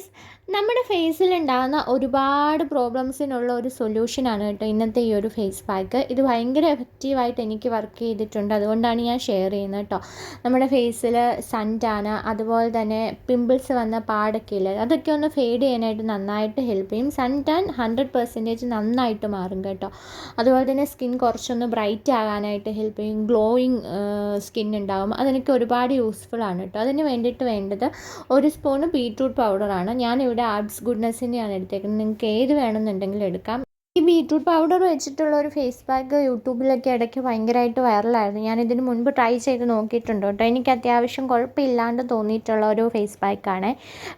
Guys നമ്മുടെ ഫേസിൽ ഉണ്ടാകുന്ന ഒരുപാട് പ്രോബ്ലംസിനുള്ള ഒരു സൊല്യൂഷനാണ് കേട്ടോ ഇന്നത്തെ ഈ ഒരു ഫേസ് പാക്ക് ഇത് ഭയങ്കര എഫക്റ്റീവായിട്ട് എനിക്ക് വർക്ക് ചെയ്തിട്ടുണ്ട്. അതുകൊണ്ടാണ് ഞാൻ ഷെയർ ചെയ്യുന്നത് കേട്ടോ. നമ്മുടെ ഫേസിൽ സൺടാന അതുപോലെ തന്നെ പിമ്പിൾസ് വന്ന പാടൊക്കെ ഇല്ല അതൊക്കെ ഒന്ന് ഫെയ്ഡ് ചെയ്യാനായിട്ട് നന്നായിട്ട് ഹെൽപ്പ് ചെയ്യും. സൺ ടാൻ ഹൺഡ്രഡ് പെർസെന്റേജ് നന്നായിട്ട് മാറും കേട്ടോ. അതുപോലെ തന്നെ സ്കിൻ കുറച്ചൊന്ന് ബ്രൈറ്റ് ആകാനായിട്ട് ഹെൽപ്പ് ചെയ്യും. ഗ്ലോയിങ് സ്കിൻ ഉണ്ടാകും അതെനിക്ക് ഒരുപാട് യൂസ്ഫുൾ ആണ് കേട്ടോ. അതിന് വേണ്ടിയിട്ട് വേണ്ടത് ഒരു സ്പൂണ് ബീട്രൂട്ട് പൗഡറാണ് ഞാനിവിടെ ആർട്സ് ഗുഡ്നെസ്സിന്റെയാണ് എടുത്തേക്കുന്നത്. നിങ്ങൾക്ക് ഏത് വേണമെന്നുണ്ടെങ്കിലും എടുക്കാം. ഈ ബീട്രൂട്ട് പൗഡർ വെച്ചിട്ടുള്ള ഒരു ഫേസ് പാക്ക് യൂട്യൂബിലൊക്കെ ഇടയ്ക്ക് ഭയങ്കരമായിട്ട് വൈറലായിരുന്നു ഞാൻ ഇതിന് മുൻപ് ട്രൈ ചെയ്ത് നോക്കിയിട്ടുണ്ട് കേട്ടോ. എനിക്ക് അത്യാവശ്യം കുഴപ്പമില്ലാണ്ട് തോന്നിയിട്ടുള്ള ഒരു ഫേസ് പാക്കാണ്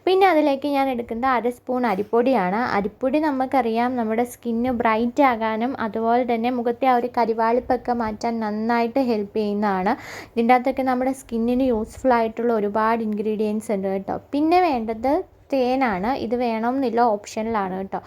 പിന്നെ അതിലേക്ക് ഞാൻ എടുക്കുന്നത് അര സ്പൂൺ അരിപ്പൊടിയാണ്. അരിപ്പൊടി നമുക്കറിയാം നമ്മുടെ സ്കിന്ന് ബ്രൈറ്റ് ആകാനും അതുപോലെ തന്നെ മുഖത്തെ ആ ഒരു കരിവാളിപ്പൊക്കെ മാറ്റാൻ നന്നായിട്ട് ഹെൽപ്പ് ചെയ്യുന്നതാണ്. ഇതിന്റെ അകത്തൊക്കെ നമ്മുടെ സ്കിന്നിന് യൂസ്ഫുൾ ആയിട്ടുള്ള ഒരുപാട് ഇൻഗ്രീഡിയൻസ് ഉണ്ട് കേട്ടോ. പിന്നെ വേണ്ടത് തേനാണ്. ഇത് വേണമെന്നില്ല ഓപ്ഷനിലാണ് കേട്ടോ.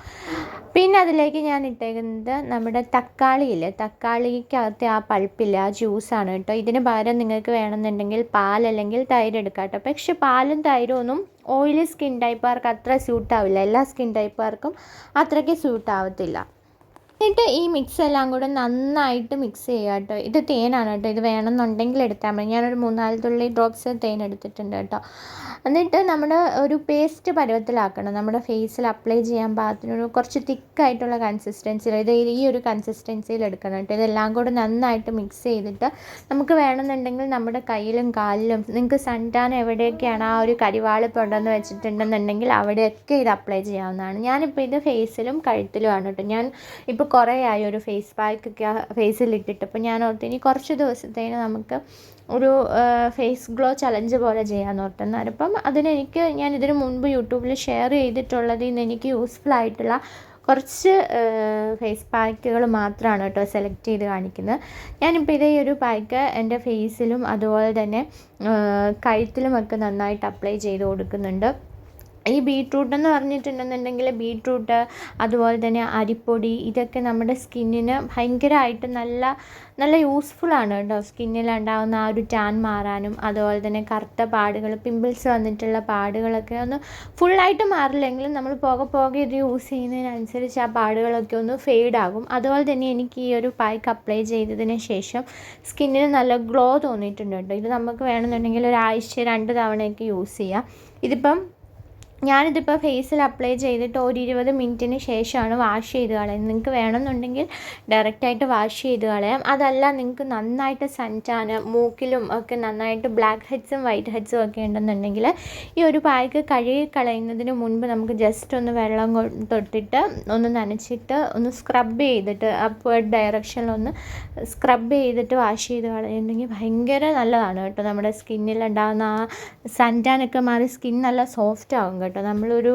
പിന്നെ അതിലേക്ക് ഞാൻ ഇട്ടേക്കുന്നത് നമ്മുടെ തക്കാളിയിൽ തക്കാളിക്കകത്ത് ആ പൾപ്പില്ല ആ ജ്യൂസാണ് കേട്ടോ. ഇതിന് പകരം നിങ്ങൾക്ക് വേണമെന്നുണ്ടെങ്കിൽ പാൽ അല്ലെങ്കിൽ തൈര് എടുക്കാം കേട്ടോ. പക്ഷെ പാലും തൈരും ഒന്നും ഓയിലി സ്കിൻ ടൈപ്പുകാർക്ക് അത്ര സ്യൂട്ടാവില്ല. എല്ലാ സ്കിൻ ടൈപ്പുകാർക്കും അത്രയ്ക്ക് സ്യൂട്ടാവത്തില്ല. എന്നിട്ട് ഈ മിക്സ് എല്ലാം കൂടെ നന്നായിട്ട് മിക്സ് ചെയ്യുക കേട്ടോ. ഇത് തേനാണ് കേട്ടോ. ഇത് വേണമെന്നുണ്ടെങ്കിൽ എടുത്താൽ മതി. ഞാനൊരു മൂന്നാൽ തുള്ളി ഡ്രോപ്സ് തേൻ എടുത്തിട്ടുണ്ട് കേട്ടോ. എന്നിട്ട് നമ്മൾ ഒരു പേസ്റ്റ് പരുവത്തിലാക്കണം. നമ്മുടെ ഫേസിൽ അപ്ലൈ ചെയ്യാൻ പാകത്തിനൊരു കുറച്ച് തിക്കായിട്ടുള്ള കൺസിസ്റ്റൻസിയിൽ ഇത് ഈ ഒരു കൺസിസ്റ്റൻസിയിൽ എടുക്കണം കേട്ടോ. ഇതെല്ലാം കൂടെ നന്നായിട്ട് മിക്സ് ചെയ്തിട്ട് നമുക്ക് വേണമെന്നുണ്ടെങ്കിൽ നമ്മുടെ കയ്യിലും കാലിലും നിങ്ങൾക്ക് സൺടാൻ എവിടെയൊക്കെയാണ് ആ ഒരു കരിവാളിപ്പ് ഉണ്ടെന്ന് വെച്ചിട്ടുണ്ടെന്നുണ്ടെങ്കിൽ അവിടെയൊക്കെ ഇത് അപ്ലൈ ചെയ്യാവുന്നതാണ്. ഞാനിപ്പോൾ ഇത് ഫേസിലും കഴുത്തിലുമാണ് കേട്ടോ. ഞാൻ ഇപ്പോൾ ഇപ്പോൾ കുറേ ആയി. ഒരു ഫേസ് പാക്കൊക്കെ ഫേസിൽ ഇട്ടിട്ട്. അപ്പോൾ ഞാൻ ഓർത്ത് ഇനി കുറച്ച് ദിവസത്തേന് നമുക്ക് ഒരു ഫേസ് ഗ്ലോ ചലഞ്ച് പോലെ ചെയ്യാമെന്ന് ഓർത്തുന്നത് അപ്പം അതിനെനിക്ക് ഞാൻ ഇതിന് മുൻപ് യൂട്യൂബിൽ ഷെയർ ചെയ്തിട്ടുള്ളതിൽ നിന്ന് എനിക്ക് യൂസ്ഫുൾ ആയിട്ടുള്ള കുറച്ച് ഫേസ് പാക്കുകൾ മാത്രമാണ് കേട്ടോ സെലക്ട് ചെയ്ത് കാണിക്കുന്നത്. ഞാനിപ്പോൾ ഇതേ ഒരു പാക്ക് എന്റെ ഫേസിലും അതുപോലെ തന്നെ കഴുത്തിലുമൊക്കെ നന്നായിട്ട് അപ്ലൈ ചെയ്ത് കൊടുക്കുന്നുണ്ട്. ഈ ബീട്രൂട്ട് എന്ന് പറഞ്ഞിട്ടുണ്ടെന്നുണ്ടെങ്കിൽ ബീട്രൂട്ട് അതുപോലെ തന്നെ അരിപ്പൊടി ഇതൊക്കെ നമ്മുടെ സ്കിന്നിന് ഭയങ്കരമായിട്ട് നല്ല നല്ല യൂസ്ഫുള്ളാണ് കേട്ടോ. സ്കിന്നിൽ ഉണ്ടാകുന്ന ആ ഒരു ടാൻ മാറാനും അതുപോലെ തന്നെ കറുത്ത പാടുകൾ പിമ്പിൾസ് വന്നിട്ടുള്ള പാടുകളൊക്കെ ഒന്ന് ഫുള്ളായിട്ട് മാറില്ലെങ്കിലും നമ്മൾ പോകെ പോകെ ഇത് യൂസ് ചെയ്യുന്നതിനനുസരിച്ച് ആ പാടുകളൊക്കെ ഒന്ന് ഫെയ്ഡ് ആകും. അതുപോലെ തന്നെ എനിക്ക് ഈ ഒരു പായ്ക്ക് അപ്ലൈ ചെയ്തതിന് ശേഷം സ്കിന്നിന് നല്ല ഗ്ലോ തോന്നിയിട്ടുണ്ട് കേട്ടോ. ഇത് നമുക്ക് വേണമെന്നുണ്ടെങ്കിൽ ഒരാഴ്ച രണ്ട് തവണയൊക്കെ യൂസ് ചെയ്യാം. ഇതിപ്പം ഞാനിതിപ്പോൾ ഫേസിൽ അപ്ലൈ ചെയ്തിട്ട് ഒരു ഇരുപത് മിനിറ്റിന് ശേഷമാണ് വാഷ് ചെയ്ത് കളയുന്നത്. നിങ്ങൾക്ക് വേണമെന്നുണ്ടെങ്കിൽ ഡയറക്റ്റായിട്ട് വാഷ് ചെയ്ത് കളയാം. അതല്ല നിങ്ങൾക്ക് നന്നായിട്ട് സൺടാന് മൂക്കിലും ഒക്കെ നന്നായിട്ട് ബ്ലാക്ക് ഹെഡ്സും വൈറ്റ് ഹെഡ്സും ഒക്കെ ഉണ്ടെന്നുണ്ടെങ്കിൽ ഈ ഒരു പായ്ക്ക് കഴുകി കളയുന്നതിന് മുൻപ് നമുക്ക് ജസ്റ്റ് ഒന്ന് വെള്ളം തൊട്ടിട്ട് ഒന്ന് നനച്ചിട്ട് ഒന്ന് സ്ക്രബ് ചെയ്തിട്ട് അപ്വേർഡ് ഡയറക്ഷനിലൊന്ന് സ്ക്രബ് ചെയ്തിട്ട് വാഷ് ചെയ്ത് കളയുന്നെങ്കിൽ ഭയങ്കര നല്ലതാണ് കേട്ടോ. നമ്മുടെ സ്കിന്നിലുണ്ടാകുന്ന ആ സൺടാനൊക്കെ മാറി സ്കിൻ നല്ല സോഫ്റ്റ് ആകും കേട്ടോ. നമ്മളൊരു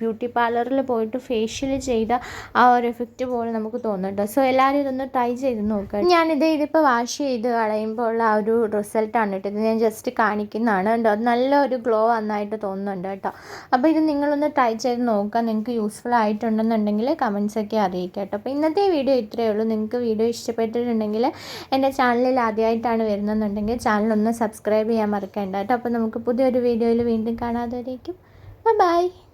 ബ്യൂട്ടി പാർലറിൽ പോയിട്ട് ഫേഷ്യൽ ചെയ്ത ആ ഒരു എഫക്റ്റ് പോലെ നമുക്ക് തോന്നും കേട്ടോ. സോ എല്ലാവരും ഇതൊന്ന് ട്രൈ ചെയ്ത് നോക്കുക ഞാനിത് ഇതിപ്പോൾ വാഷ് ചെയ്ത് കളയുമ്പോൾ ഉള്ള ആ ഒരു റിസൾട്ടാണ് കേട്ടോ. ഇത് ഞാൻ ജസ്റ്റ് കാണിക്കുന്നതാണ് കേട്ടോ. നല്ലൊരു ഗ്ലോ നന്നായിട്ട് തോന്നുന്നുണ്ട് കേട്ടോ. അപ്പോൾ ഇത് നിങ്ങളൊന്ന് ട്രൈ ചെയ്ത് നോക്കുക നിങ്ങൾക്ക് യൂസ്ഫുൾ ആയിട്ടുണ്ടെന്നുണ്ടെങ്കിൽ കമൻസൊക്കെ അറിയിക്കുക കേട്ടോ. അപ്പോൾ ഇന്നത്തെ വീഡിയോ ഇത്രയേ ഉള്ളൂ. നിങ്ങൾക്ക് വീഡിയോ ഇഷ്ടപ്പെട്ടിട്ടുണ്ടെങ്കിൽ എന്റെ ചാനലിൽ ആദ്യമായിട്ടാണ് വരുന്നതെന്നുണ്ടെങ്കിൽ ചാനലൊന്ന് സബ്സ്ക്രൈബ് ചെയ്യാൻ മറക്കേണ്ട കേട്ടോ. അപ്പോൾ നമുക്ക് പുതിയൊരു വീഡിയോയിൽ വീണ്ടും കാണാതെ Bye.